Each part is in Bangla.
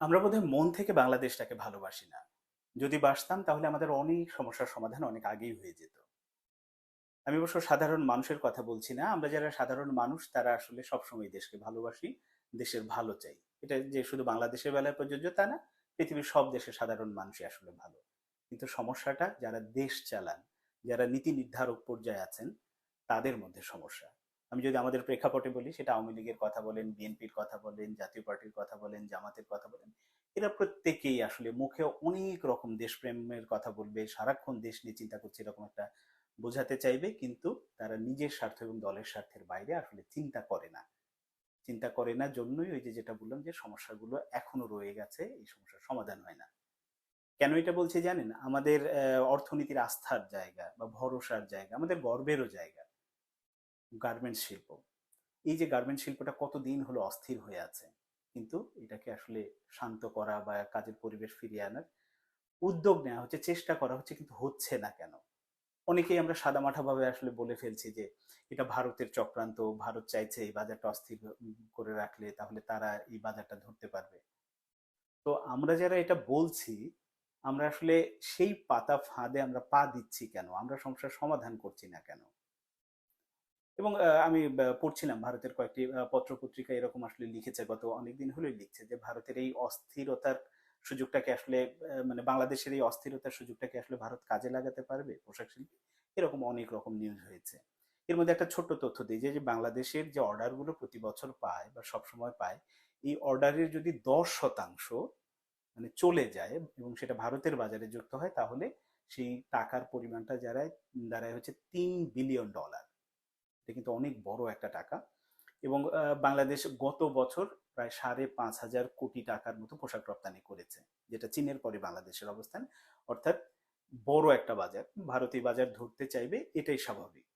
আমরা বোধহয় মন থেকে বাংলাদেশটাকে ভালোবাসি না। যদি বাসতাম তাহলে আমাদের অনেক সমস্যার সমাধান অনেক আগেই হয়ে যেত। আমি অবশ্য সাধারণ মানুষের কথা বলছি না। আমরা যারা সাধারণ মানুষ, তারা আসলে সবসময় দেশকে ভালোবাসি, দেশের ভালো চাই। এটা যে শুধু বাংলাদেশের বেলায় প্রযোজ্য তা না, পৃথিবীর সব দেশে সাধারণ মানুষই আসলে ভালো। কিন্তু সমস্যাটা, যারা দেশ চালান, যারা নীতি নির্ধারক পর্যায়ে আছেন, তাদের মধ্যে সমস্যা। আমি যদি আমাদের প্রেক্ষাপটে বলি, সেটা আওয়ামী লীগের কথা বলেন, বিএনপির কথা বলেন, জাতীয় পার্টির কথা বলেন, জামাতের কথা বলেন, এরা প্রত্যেকেই আসলে মুখে অনেক রকম দেশপ্রেমের কথা বলবে, সারাক্ষণ দেশ নিয়ে চিন্তা করছে এরকম একটা বোঝাতে চাইবে, কিন্তু তারা নিজের স্বার্থ এবং দলের স্বার্থের বাইরে আসলে চিন্তা করে না। চিন্তা করে না জন্যই ওই যে যেটা বললাম যে সমস্যাগুলো এখনও রয়ে গেছে, এই সমস্যার সমাধান হয় না। কেন এটা বলছি জানেন? আমাদের অর্থনীতির আস্থার জায়গা বা ভরসার জায়গা, আমাদের গর্বেরও জায়গা। গার্মেন্টস শিল্প। এই যে গার্মেন্টস শিল্পটা কতদিন হলো অস্থির হয়ে আছে, কিন্তু এটাকে আসলে শান্ত করা বা কাজের পরিবেশ ফিরিয়ে আনার উদ্যোগ নেওয়া হচ্ছে, চেষ্টা করা হচ্ছে, কিন্তু হচ্ছে না কেন? অনেকেই আমরা সাদামাঠা ভাবে আসলে বলে ফেলছি যে, এটা ভারতের চক্রান্ত, ভারত চাইছে এই বাজারটা অস্থির করে রাখলে তাহলে তারা এই বাজারটা ধরতে পারবে। তো আমরা যারা এটা বলছি, আমরা আসলে সেই পাতা ফাঁদে আমরা পা দিচ্ছি কেন? আমরা সমস্যার সমাধান করছি না কেন? এবং আমি পড়ছিলাম ভারতের কয়েকটি পত্র পত্রিকা এরকম আসলে লিখেছে গত অনেকদিন হলেই লিখছে যে ভারতের এই অস্থিরতার সুযোগটাকে আসলে মানে বাংলাদেশের এই অস্থিরতার সুযোগটাকে আসলে ভারত কাজে লাগাতে পারবে? পোশাক শিল্পে? এরকম অনেক রকম নিউজ হয়েছে। এর মধ্যে একটা ছোট্ট তথ্য দিই যে বাংলাদেশের যে অর্ডারগুলো প্রতি বছর পায় বা সবসময় পায়, এই অর্ডারের যদি দশ শতাংশ মানে চলে যায় এবং সেটা ভারতের বাজারে যুক্ত হয়, তাহলে সেই টাকার পরিমাণটা যারায় দাঁড়ায় হচ্ছে তিন বিলিয়ন ডলার এটা কিন্তু অনেক বড় একটা টাকা। এবং বাংলাদেশ গত বছর প্রায় সাড়ে পাঁচ হাজার কোটি টাকার মতো পোশাক রপ্তানি করেছে, যেটা চীনের পরে বাংলাদেশের অবস্থান। অর্থাৎ বড় একটা বাজার। ভারতীয় বাজার ধরতে চাইবে এটাই স্বাভাবিক।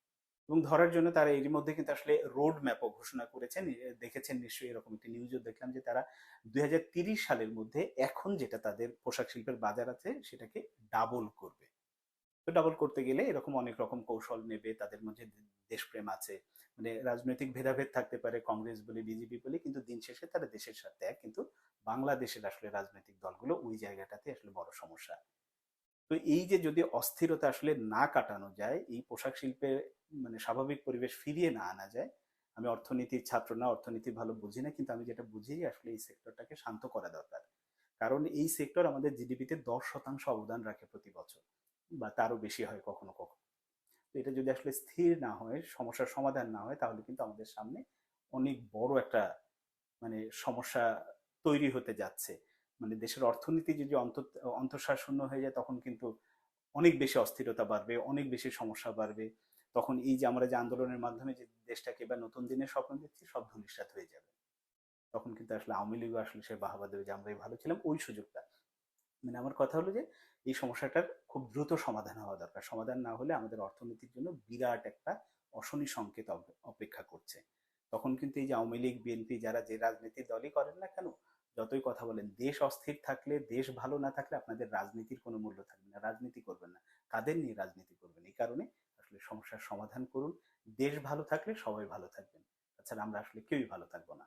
এবং ধরার জন্য তারা এরই মধ্যে কিন্তু আসলে রোড ম্যাপও ঘোষণা করেছেন। দেখেছেন নিশ্চয়ই এরকম একটি নিউজও দেখলাম যে তারা দুই সালের মধ্যে এখন যেটা তাদের পোশাক শিল্পের বাজার আছে, সেটাকে ডাবল করবে। তো ডাবল করতে গেলে এরকম অনেক রকম কৌশল নেবে, তাদের মধ্যে দেশপ্রেম আছে। মানে রাজনৈতিক ভেদাভেদ থাকতে পারে, কংগ্রেস বলে, বিজেপি বলে, কিন্তু দিন শেষে তারা দেশের সাথে এক, কিন্তু বাংলাদেশের আসলে রাজনৈতিক দলগুলো ওই জায়গাটাতে আসলে বড় সমস্যা। তো এই যে যদি অস্থিরতা আসলে না কাটানো যায়, এই পোশাক শিল্পে মানে স্বাভাবিক পরিবেশ ফিরিয়ে না আনা যায়, আমি অর্থনীতির ছাত্র না, অর্থনীতি ভালো বুঝি না, কিন্তু আমি যেটা বুঝি আসলে এই সেক্টরটাকে শান্ত করা দরকার। কারণ এই সেক্টর আমাদের জিডিপিতে দশ শতাংশ অবদান রাখে প্রতি বছর। বা তারও বেশি হয় কখনো কখনো। তো এটা যদি আসলে স্থির না হয়, সমস্যার সমাধান না হয়, তাহলে কিন্তু আমাদের সামনে অনেক বড় একটা মানে সমস্যা তৈরি হতে যাচ্ছে। মানে দেশের অর্থনীতি যদি অন্ত অন্তঃসারশূন্য হয়ে যায়, তখন কিন্তু অনেক বেশি অস্থিরতা বাড়বে, অনেক বেশি সমস্যা বাড়বে। তখন এই যে আমরা যে আন্দোলনের মাধ্যমে যে দেশটাকে বা নতুন দিনের স্বপ্ন দেখছি, সব ধূলিসাৎ হয়ে যাবে। তখন কিন্তু আসলে আওয়ামী লীগও আসলে সে বাহাবা দেবে যে, আমরাই ভালো ছিলাম। ওই সুযোগটা মানে আমার কথা হলো যে, এই সমস্যাটার খুব দ্রুত সমাধান হওয়া দরকার। সমাধান না হলে আমাদের অর্থনীতির জন্য বিরাট একটা অশনি সংকেত অপেক্ষা করছে। তখন কিন্তু এই যে আওয়ামী লীগ, বিএনপি যারা যে রাজনীতির দলই করেন না কেন, যতই কথা বলেন, দেশ অস্থির থাকলে, দেশ ভালো না থাকলে আপনাদের রাজনীতির কোনো মূল্য থাকবে না, রাজনীতি করবেন না। কাদের নিয়ে রাজনীতি করবেন? এই কারণে আসলে সমস্যার সমাধান করুন। দেশ ভালো থাকলে সবাই ভালো থাকবেন। তাছাড়া আমরা আসলে কেউই ভালো থাকব না।